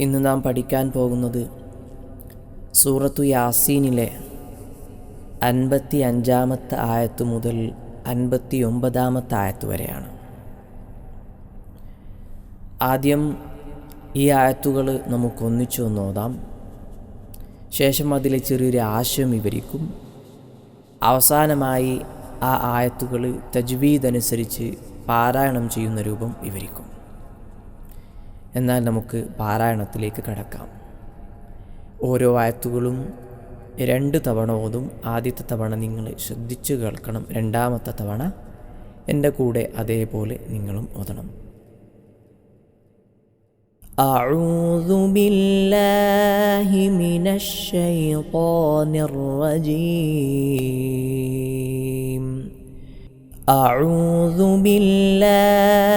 ഇന്ന് നാം പഠിക്കാൻ പോകുന്നത് സൂറത്തു യാസീനിലെ അൻപത്തി അഞ്ചാമത്തെ ആയത്ത് മുതൽ അൻപത്തി ഒമ്പതാമത്തെ ആയത്ത് വരെയാണ്. ആദ്യം ഈ ആയത്തുകൾ നമുക്കൊന്നിച്ചു നോതാം ശേഷം അതിലെ ചെറിയൊരു ആശയം വിവരിക്കും. അവസാനമായി ആ ആയത്തുകൾ തജ്വീദ് അനുസരിച്ച് പാരായണം ചെയ്യുന്ന രൂപം വിവരിക്കും. എന്നാൽ നമുക്ക് പാരായണത്തിലേക്ക് കടക്കാം ഓരോ ആയത്തുകളും രണ്ട് തവണ ഓതും ആദ്യത്തെ തവണ നിങ്ങൾ ശ്രദ്ധിച്ചു കേൾക്കണം രണ്ടാമത്തെ തവണ എൻ്റെ കൂടെ അതേപോലെ നിങ്ങളും ഓതണം أعوذ بالله من الشيطان الرجيم أعوذ بالله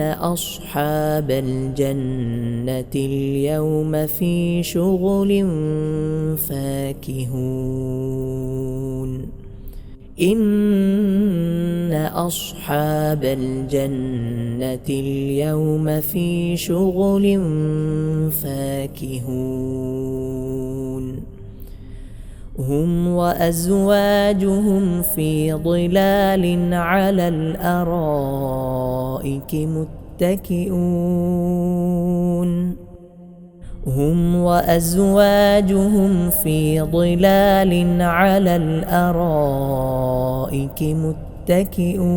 أصحاب الجنة اليوم في شغل فاكهون. إن أصحاب الجنة اليوم في شغل فاكهون. هم وأزواجهم في ظلال على الأرائك متكئون. هم وأزواجهم في ظلال على الأرائك متكئون.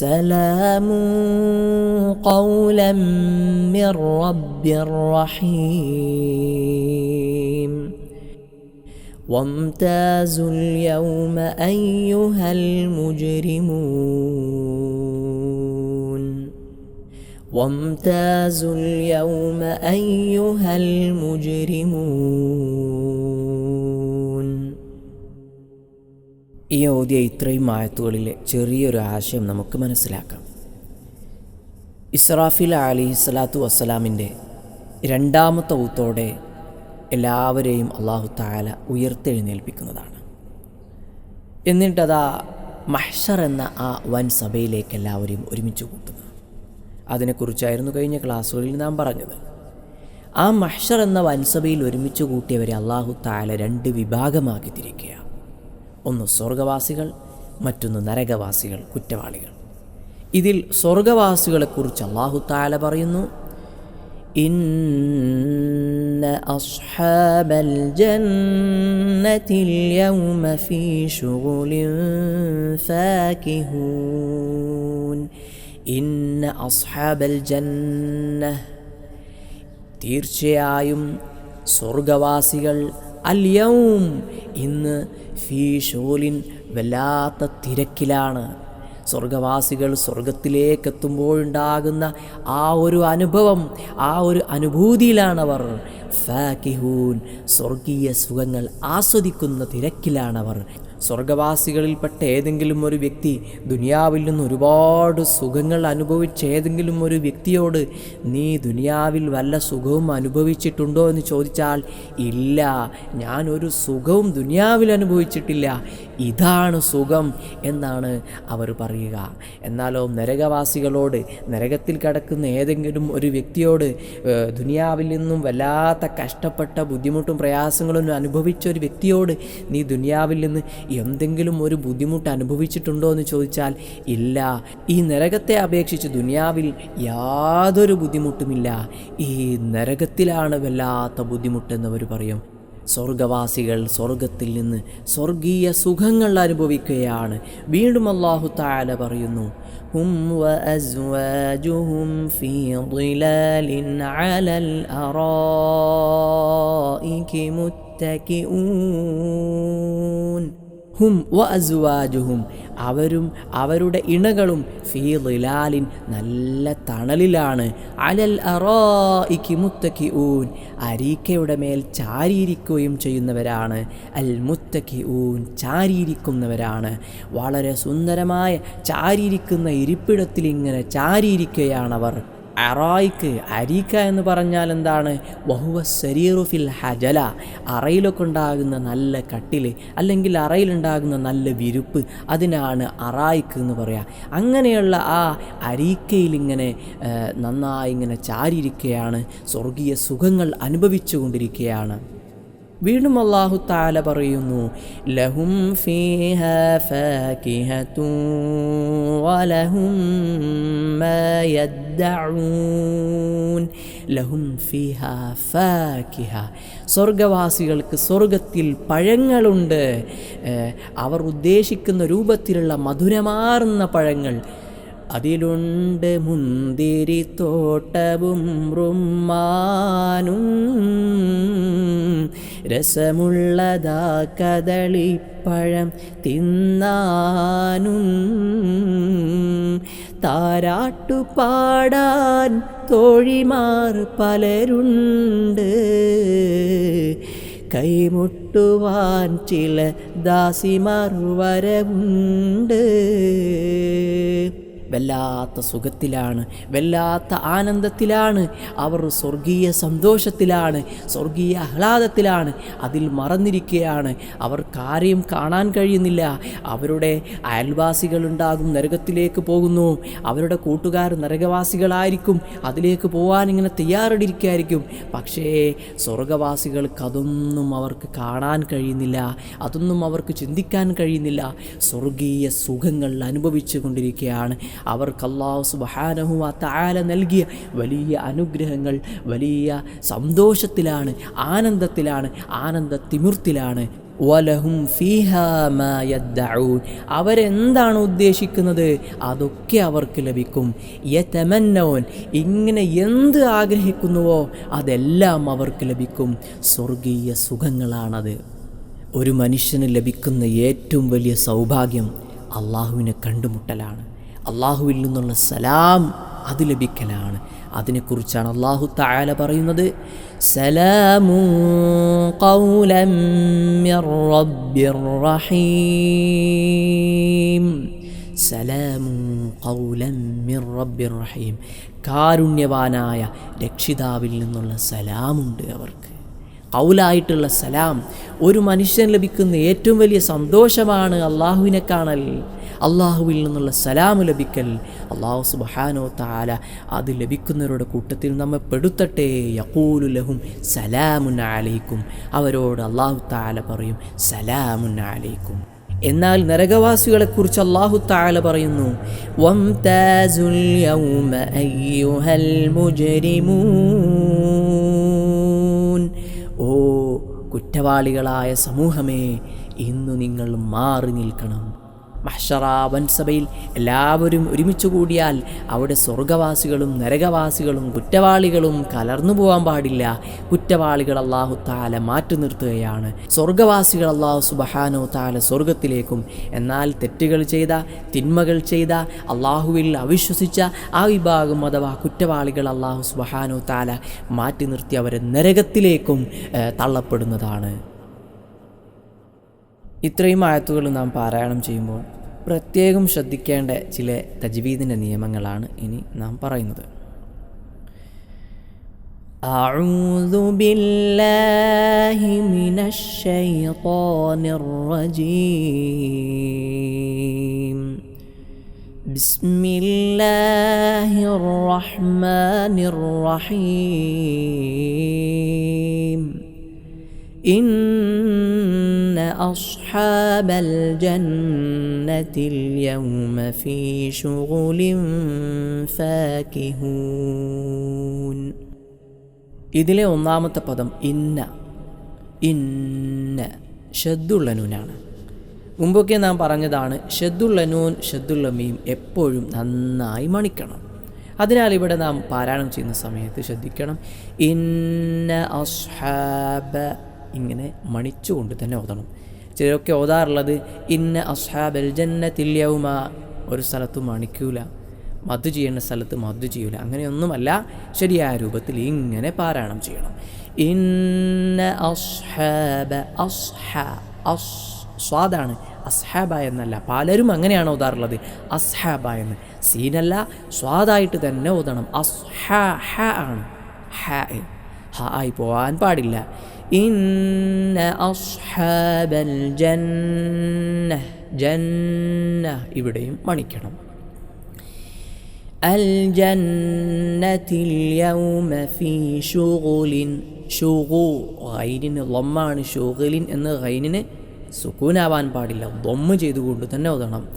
سلام قولا من رب رحيم. وامتازوا اليوم أيها المجرمون. وامتازوا اليوم أيها المجرمون. ഈ ഓതിയ ഇത്രയും ആയത്തുകളിലെ ചെറിയൊരു ആശയം നമുക്ക് മനസ്സിലാക്കാം. ഇസ്രാഫിൽ അലി സ്വലാത്തു വസ്സലാമിന്റെ രണ്ടാമത്തെ ഊത്തോടെ എല്ലാവരെയും അള്ളാഹു താല ഉയർത്തെഴുന്നേൽപ്പിക്കുന്നതാണ്. എന്നിട്ടതാ മഹ്ഷർ എന്ന ആ വൻ സഭയിലേക്ക് എല്ലാവരെയും ഒരുമിച്ച് കൂട്ടുന്നു അതിനെക്കുറിച്ചായിരുന്നു കഴിഞ്ഞ ക്ലാസ്സുകളിൽ നാം പറഞ്ഞത്. ആ മഹ്ഷർ എന്ന വൻസഭയിൽ ഒരുമിച്ച് കൂട്ടിയവരെ അള്ളാഹു താല രണ്ട് വിഭാഗമാക്കി തിരിക്കുക ഒന്ന് സ്വർഗവാസികൾ മറ്റൊന്ന് നരകവാസികൾ കുറ്റവാളികൾ ഇതിൽ സ്വർഗവാസികളെക്കുറിച്ച് അള്ളാഹു താല പറയുന്നു إن أصحاب الجنة اليوم في شغل فاكهون إن أصحاب الجنة തീർച്ചയായും സ്വർഗവാസികൾ അല്യവും ഇന്ന് ഫീ ഷോലിൻ വല്ലാത്ത തിരക്കിലാണ്. സ്വർഗവാസികൾ സ്വർഗത്തിലേക്ക് എത്തുമ്പോഴുണ്ടാകുന്ന ആ ഒരു അനുഭവം ആ ഒരു അനുഭൂതിയിലാണവർ. ഫാക്കിഹൂൻ സ്വർഗീയ സുഖങ്ങൾ ആസ്വദിക്കുന്ന തിരക്കിലാണവർ. സ്വർഗവാസികളിൽപ്പെട്ട ഏതെങ്കിലും ഒരു വ്യക്തി ദുനിയാവിൽ നിന്ന് ഒരുപാട് സുഖങ്ങൾ അനുഭവിച്ച ഏതെങ്കിലും ഒരു വ്യക്തിയോട് നീ ദുനിയാവിൽ വല്ല സുഖവും അനുഭവിച്ചിട്ടുണ്ടോ? എന്ന് ചോദിച്ചാൽ ഇല്ല ഞാനൊരു സുഖവും ദുനിയാവിൽ അനുഭവിച്ചിട്ടില്ല. ഇതാണ് സുഖം എന്നാണ് അവർ പറയുക. എന്നാലോ നരകവാസികളോട് നരകത്തിൽ കിടക്കുന്ന ഏതെങ്കിലും ഒരു വ്യക്തിയോട് ദുനിയാവിൽ നിന്നും വല്ലാത്ത കഷ്ടപ്പെട്ട ബുദ്ധിമുട്ടും പ്രയാസങ്ങളും അനുഭവിച്ച ഒരു വ്യക്തിയോട് നീ ദുനിയാവിൽ നിന്ന് എന്തെങ്കിലും ഒരു ബുദ്ധിമുട്ട് അനുഭവിച്ചിട്ടുണ്ടോ എന്ന് ചോദിച്ചാൽ ഇല്ല. ഈ നരകത്തെ അപേക്ഷിച്ച് ദുനിയാവിൽ യാതൊരു ബുദ്ധിമുട്ടുമില്ല. ഈ നരകത്തിലാണ് വല്ലാത്ത ബുദ്ധിമുട്ടെന്നവർ പറയും. സ്വർഗവാസികൾ സ്വർഗത്തിൽ നിന്ന് സ്വർഗീയ സുഖങ്ങൾ അനുഭവിക്കുകയാണ് വീണ്ടും അള്ളാഹു താല പറയുന്നു ഹും وأزواجهم في ظلال على الأرائك متكئون ഹും വ അവരും അവരുടെ ഇണകളും ഫീ ളിലാലിൻ നല്ല തണലിലാണ്. അലൽ അറായിക്ക് മുത്തക്കി ഊൻ അരീക്കയുടെ മേൽ ചാരിയിരിക്കുകയും ചെയ്യുന്നവരാണ്. അൽ മുത്തക്കി ഊൻ ചാരിയിരിക്കുന്നവരാണ്. വളരെ സുന്ദരമായ ചാരിയിരിക്കുന്ന ഇരിപ്പിടത്തിൽ ഇങ്ങനെ ചാരിയിരിക്കുകയാണവർ അറായിക്ക് അരീക്ക എന്ന് പറഞ്ഞാൽ എന്താണ്? വഹുവ സരീറുഫിൽ ഹജല അറയിലൊക്കെ ഉണ്ടാകുന്ന നല്ല കട്ടിൽ അല്ലെങ്കിൽ അറയിലുണ്ടാകുന്ന നല്ല വിരുപ്പ് അതിനാണ് അറായിക്ക് എന്ന് പറയുക അങ്ങനെയുള്ള ആ അരീക്കയിലിങ്ങനെ നന്നായി ഇങ്ങനെ ചാരിയിരിക്കുകയാണ് സ്വർഗീയ സുഖങ്ങൾ അനുഭവിച്ചു കൊണ്ടിരിക്കുകയാണ് വീണ്ടും അള്ളാഹു താല പറയുന്നു ലഹും ഫീഹ ഫാകിഹതു വലഹും മാ യദ്ദഊൻ. ലഹും ഫീഹ ഫാകിഹ. സ്വർഗവാസികൾക്ക് സ്വർഗത്തിൽ പഴങ്ങളുണ്ട്. അവർ ഉദ്ദേശിക്കുന്ന രൂപത്തിലുള്ള മധുരമാർന്ന പഴങ്ങൾ. അതിലുണ്ട് മുന്തിരി തോട്ടവും റുമ്മാനും രസമുള്ളതാ കദളിപ്പഴം തിന്നാനും. താരാട്ടുപാടാൻ തോഴിമാർ പലരുണ്ട്. കൈമുട്ടുവാൻ ചില ദാസിമാർ വരവുണ്ട്. വല്ലാത്ത സുഖത്തിലാണ് വല്ലാത്ത ആനന്ദത്തിലാണ് അവർ സ്വർഗീയ സന്തോഷത്തിലാണ് സ്വർഗീയ ആഹ്ലാദത്തിലാണ് അതിൽ മറന്നിരിക്കുകയാണ് അവർക്ക് ആരെയും കാണാൻ കഴിയുന്നില്ല. അവരുടെ അയൽവാസികളുണ്ടാകും നരകത്തിലേക്ക് പോകുന്നു. അവരുടെ കൂട്ടുകാർ നരകവാസികളായിരിക്കും അതിലേക്ക് പോകാൻ ഇങ്ങനെ തയ്യാറെടുക്കായിരിക്കും. പക്ഷേ സ്വർഗവാസികൾക്ക് അതൊന്നും അവർക്ക് കാണാൻ കഴിയുന്നില്ല അതൊന്നും അവർക്ക് ചിന്തിക്കാൻ കഴിയുന്നില്ല. സ്വർഗീയ സുഖങ്ങൾ അനുഭവിച്ചു കൊണ്ടിരിക്കുകയാണ്. അവർക്ക് അള്ളാഹു സുബഹാനഹു താല നൽകിയ വലിയ അനുഗ്രഹങ്ങൾ വലിയ സന്തോഷത്തിലാണ് ആനന്ദത്തിലാണ് ആനന്ദ തിമിർത്തിലാണ് വലഹും ഫീഹാ മാ യദ്ദഊൻ. അവരെന്താണ് ഉദ്ദേശിക്കുന്നത്? അതൊക്കെ അവർക്ക് ലഭിക്കും. യതമന്നോൻ ഇങ്ങനെ എന്ത് ആഗ്രഹിക്കുന്നുവോ അതെല്ലാം അവർക്ക് ലഭിക്കും. സ്വർഗീയ സുഖങ്ങളാണത്. ഒരു മനുഷ്യന് ലഭിക്കുന്ന ഏറ്റവും വലിയ സൗഭാഗ്യം അള്ളാഹുവിനെ കണ്ടുമുട്ടലാണ്. അള്ളാഹുവിൽ നിന്നുള്ള സലാം അത് ലഭിക്കലാണ്. അതിനെക്കുറിച്ചാണ് അള്ളാഹു തായാല പറയുന്നത് റഹീം. സലാമു മിർ റഹീം. കാരുണ്യവാനായ രക്ഷിതാവിൽ നിന്നുള്ള സലാമുണ്ട് അവർക്ക്. കൗലായിട്ടുള്ള സലാം. ഒരു മനുഷ്യൻ ലഭിക്കുന്ന ഏറ്റവും വലിയ സന്തോഷമാണ് അള്ളാഹുവിനെ കാണൽ. അള്ളാഹുവിൽ നിന്നുള്ള സലാം ലഭിക്കൽ. അള്ളാഹു സുബഹാനോ താല അത് ലഭിക്കുന്നവരുടെ കൂട്ടത്തിൽ നമ്മെ പെടുത്തട്ടെ യക്കൂലു ലഹും സലാമുൻ അവരോട് അള്ളാഹു താല പറയും സലാമുൻ അലൈക്കും. എന്നാൽ നരകവാസികളെക്കുറിച്ച് അള്ളാഹു താല പറയുന്നു മുജ്രിമൂൻ. ഓ കുറ്റവാളികളായ സമൂഹമേ ഇന്നു നിങ്ങൾ മാറി നിൽക്കണം. മഹ്ഷറ വൻസഭയിൽ എല്ലാവരും ഒരുമിച്ച് കൂടിയാൽ അവിടെ സ്വർഗവാസികളും നരകവാസികളും കുറ്റവാളികളും കലർന്നു പോകാൻ പാടില്ല. കുറ്റവാളികൾ അള്ളാഹു താല മാറ്റി നിർത്തുകയാണ്. സ്വർഗവാസികൾ അള്ളാഹു സുബഹാനോ താല സ്വർഗത്തിലേക്കും. എന്നാൽ തെറ്റുകൾ ചെയ്ത തിന്മകൾ ചെയ്ത അള്ളാഹുവിൽ അവിശ്വസിച്ച ആ വിഭാഗം അഥവാ കുറ്റവാളികൾ അള്ളാഹു സുബഹാനോ താല മാറ്റി നിർത്തി അവരെ നരകത്തിലേക്കും തള്ളപ്പെടുന്നതാണ്. ഇത്രയും ആയത്തുകൾ നാം പാരായണം ചെയ്യുമ്പോൾ പ്രത്യേകം ശ്രദ്ധിക്കേണ്ട ചില തജ്വീദിൻ്റെ നിയമങ്ങളാണ് ഇനി നാം പറയുന്നത് أعوذ بالله من الشيطان الرجيم بسم الله الرحمن الرحيم إن أصحاب الجنة اليوم في شغل فاكهون ഇതിലെ ഒന്നാമത്തെ പദം ഇന്ന ഇന്ന ഷദ്ദുള്ള നൂനാണ് മുമ്പൊക്കെ നാം പറഞ്ഞതാണ് ഷദ്ദുള്ള നൂൻ ഷദ്ദുള്ള മീം എപ്പോഴും നന്നായി മണിക്കണം അതിനാൽ ഇവിടെ നാം പാരായണം ചെയ്യുന്ന സമയത്ത് ശ്രദ്ധിക്കണം ഇന്ന അസ്ഹാബ ഇങ്ങനെ മണിച്ചുകൊണ്ട് തന്നെ ഓതണം. ചിലരൊക്കെ ഓതാറുള്ളത് ഇന്ന അസ്ഹാബൽ ജന്നത്തിൽ യൗമ. ഒരു സ്ഥലത്ത് മണിക്കൂല. മധു ചെയ്യേണ്ട സ്ഥലത്ത് മധു ചെയ്യൂല. അങ്ങനെയൊന്നുമല്ല ശരിയായ രൂപത്തിൽ ഇങ്ങനെ പാരായണം ചെയ്യണം. ഇന്ന അസ്ഹാബ അസ്ഹ അസ് സ്വാദാണ് അസ്ഹാബ എന്നല്ല പലരും അങ്ങനെയാണ് ഓതാറുള്ളത്. അസ്ഹാബ എന്ന്. സീനല്ല സ്വാദായിട്ട് തന്നെ ഓതണം. അസ്ഹ ഹ ആണ്. ഹ ഹ ആയി പോവാൻ പാടില്ല. ഇന്ന അസ്ഹാബൽ ജന്ന ജന്ന ഇവിടെയും മണിക്കണം. അൽ ജന്നത്തിൽ യൗമ ഫീ ഷുഗുലിൻ ഷുഗു ഗൈനിന് ലൊമ്മാണ് ഷുഗലിൻ എന്ന് ഗൈനിന് സുക്കൂനാവാൻ പാടില്ല. ദൊമ്മ ചെയ്തുകൊണ്ട് തന്നെ ഓതണം.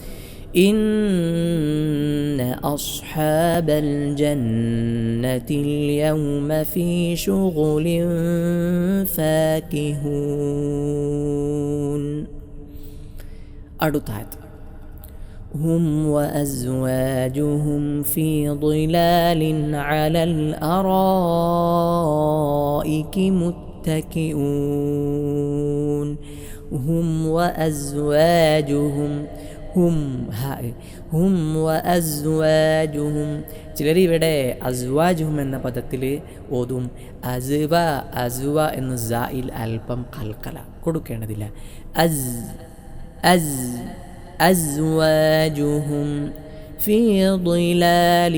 إن أصحاب الجنة اليوم في شغل فاكهون. أرطعت هم وأزواجهم في ظلال على الأرائك متكئون. هم وأزواجهم ഹും ഹും വ അസ്വാജുഹും ചിലർ ഇവിടെ അസ്വാജുഹും എന്ന പദത്തിൽ ഓതും അസ്വ അസ്വ എന്ന് സായിൽ അല്പം കൽക്കല കൊടുക്കേണ്ടതില്ല അസ് അസ് അസ്വാജുഹും في ظلال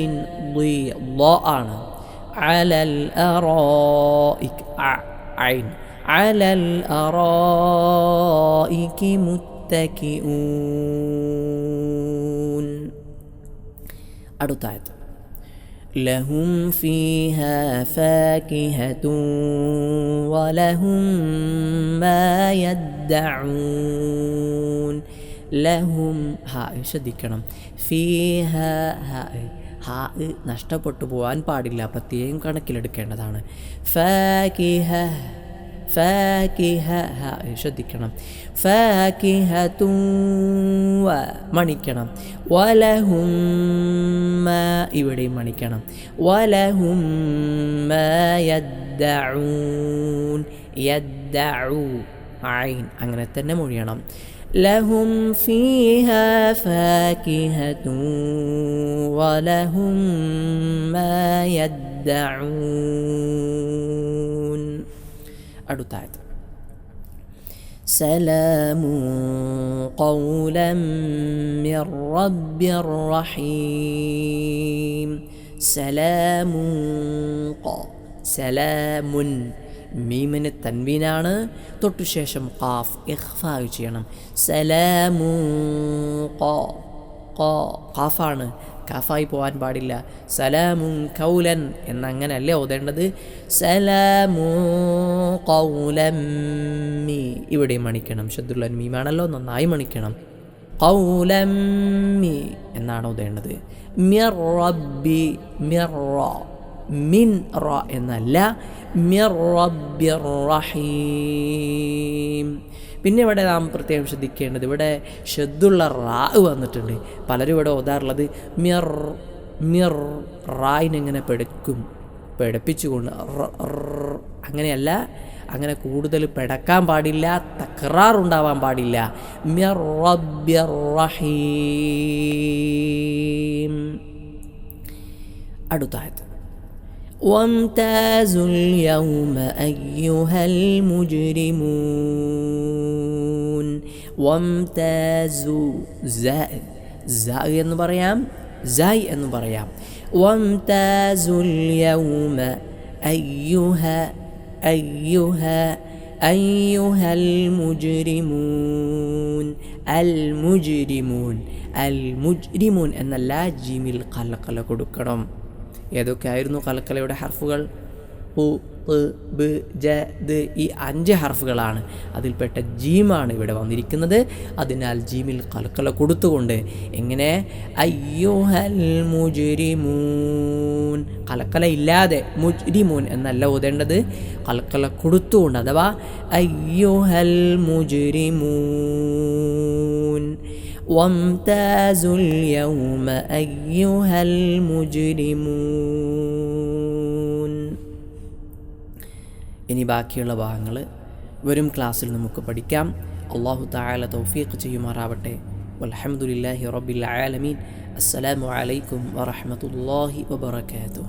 ضي ضاء على الأرائك عين على الأرائك متكئون അടുത്തായത്. ലഹും ഫീഹ വലഹും മാ യദ്ദഊൻ. ലഹും ഹായ് ശ്രദ്ധിക്കണം. ഫീഹ ഹ ഹാ നഷ്ടപ്പെട്ടു പോകാൻ പാടില്ല. പ്രത്യേകം കണക്കിലെടുക്കേണ്ടതാണ്. ഫാകിഹ فاكهة. ها شدكنا فاكهة ومانيكنا ولهم ما إيوري مانيكنا ولهم ما يدعون يدعو عين أنا تنمرينا لهم فيها فاكهة ولهم ما يدعون അടുത്തായത് سلام قولا من رب رحيم سلام سلام മീമിന് തൻവീനാണ് തൊട്ടുശേഷം ഖാഫ് ഇഖ്ഫാ ചെയ്യണം സലാമു ഖോ ഖോ ഖാഫാണ് കാഫായി പോകാൻ പാടില്ല. സലാമുൻ കൗലൻ എന്നങ്ങനല്ലേ ഓതേണ്ടത്? സലാമു കൗലം മീ. ഇവിടെ മണിക്കണം. ഷദ്ദുല്ലൻ മീമാണല്ലോ നന്നായി മണിക്കണം. കൗലം എന്നാണ് ഓതേണ്ടത്. മിർ മിൻ റ എന്നല്ല. മിർ റബ്ബിർ റഹീം. പിന്നെ ഇവിടെ നാം പ്രത്യേകം ശ്രദ്ധിക്കേണ്ടത് ഇവിടെ ഷെദ്ദുള്ള റാ വന്നിട്ടുണ്ട്. പലരും ഇവിടെ ഓതാറുള്ളത് മിർ മിർ റായിനെങ്ങനെ പെടുക്കും. പെടപ്പിച്ചുകൊണ്ട് അങ്ങനെയല്ല അങ്ങനെ കൂടുതൽ പെടക്കാൻ പാടില്ല തക്രാറുണ്ടാവാൻ പാടില്ല. അടുത്തായത് وامتازوا اليوم أيها المجرمون. وامتازوا زائد زائد نمبر زائد نمبر وامتاز وامتازوا اليوم أيها أيها أيها المجرمون. المجرمون المجرمون. أن لا جيم القلق لكم ഏതൊക്കെയായിരുന്നു കലക്കലയുടെ ഹർഫുകൾ? ഉ ബ് ജ ദ് ഈ അഞ്ച് ഹർഫുകളാണ്. അതിൽപ്പെട്ട ജീമാണ് ഇവിടെ വന്നിരിക്കുന്നത്. അതിനാൽ ജീമിൽ കലക്കല കൊടുത്തുകൊണ്ട് എങ്ങനെ? അയ്യോ ഹൽ മുജുരിമൂൻ കലക്കല ഇല്ലാതെ മുജ്രിമൂൻ എന്നല്ല ഓതേണ്ടത്. കലക്കല കൊടുത്തുകൊണ്ട് അഥവാ അയ്യോ ഹൽ മുജുരിമൂൻ وامتازوا اليوم أيها المجرمون ഇനി ബാക്കിയുള്ള ഭാഗങ്ങൾ വരും ക്ലാസ്സിൽ നമുക്ക് പഠിക്കാം അള്ളാഹു തായാല തൗഫീഖ് ചെയ്യുമാറാവട്ടെ വൽഹംദുലില്ലാഹി റബ്ബിൽ ആലമീൻ അസ്സലാമു അലൈക്കും വറഹ്മത്തുള്ളാഹി വബറകാതുഹു